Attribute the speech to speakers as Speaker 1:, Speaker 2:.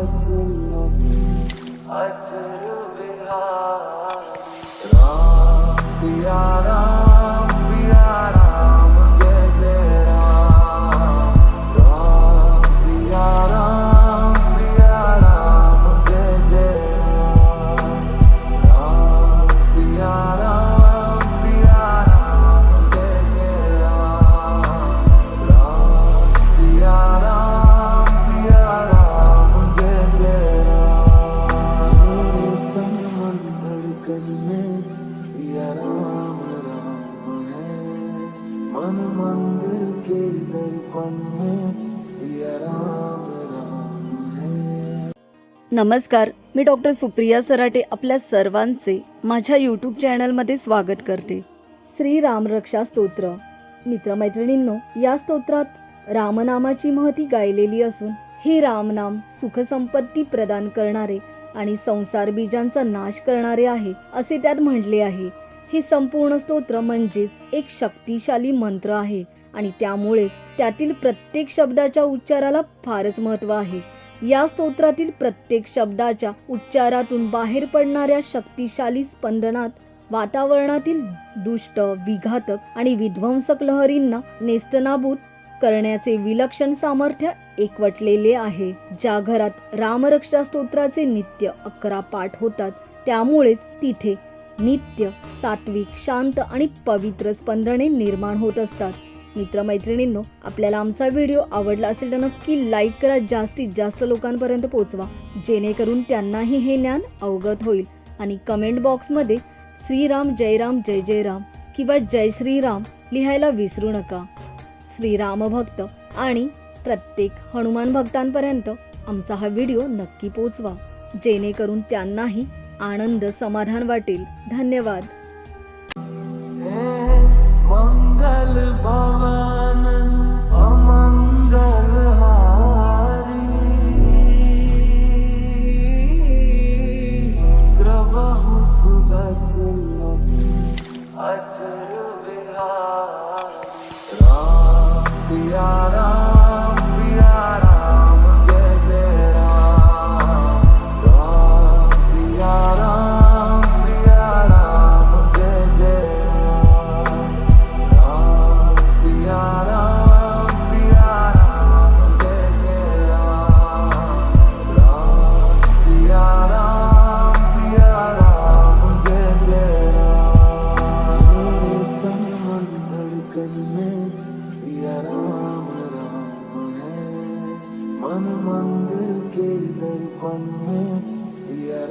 Speaker 1: I'd do behind. मन मंदिर के दर्पण में सिया राम राम
Speaker 2: नमस्कार मी डॉक्टर सुप्रिया सराटे आपल्या सर्वांचे माझ्या यूट्यूब चॅनलमध्ये स्वागत करते. श्री रामरक्षा स्तोत्र. मित्रमैत्रिणींनो या स्तोत्रात रामनामाची महती गायलेली असून हे रामनाम सुखसंपत्ती प्रदान करणारे आणि संसार बीजांचा नाश करणारे आहे असे त्यात म्हटले आहे. हे संपूर्ण स्तोत्र म्हणजेच एक शक्तिशाली मंत्र आहे. आणि त्यामुळेच त्यातील प्रत्येक शब्दाच्या उच्चाराला फारच महत्त्व आहे. या स्तोत्रातील प्रत्येक शब्दाच्या उच्चारातून बाहेर पडणाऱ्या शक्तिशाली स्पंदनात वातावरणातील दुष्ट विघातक आणि विध्वंसक लहरींना नेस्तनाभूत करण्याचे विलक्षण सामर्थ्य एकवटलेले आहे. ज्या घरात रामरक्षा स्तोत्राचे नित्य अकरा पाठ होतात त्यामुळेच तिथे नित्य सात्विक शांत आणि पवित्र स्पंदने निर्माण होत असतात. मित्रमैत्रिणींनो आपल्याला आमचा व्हिडिओ आवडला असेल तर नक्की लाईक करा जास्तीत जास्त लोकांपर्यंत पोहोचवा जेणेकरून त्यांनाही हे ज्ञान अवगत होईल. आणि कमेंट बॉक्समध्ये श्रीराम जयराम जय जय राम किंवा जय श्रीराम लिहायला विसरू नका. श्रीराम भक्त आणि प्रत्येक हनुमान भक्तांपर्यंत आमचा हा व्हिडिओ नक्की पोचवा. जेणेकरून त्यांनाही आनंद समाधान वाटेल. धन्यवाद.
Speaker 1: हे मंगल भवन अमंगल हारी ग्रबहु राम। सिया मंदिर के दर्पण में सिया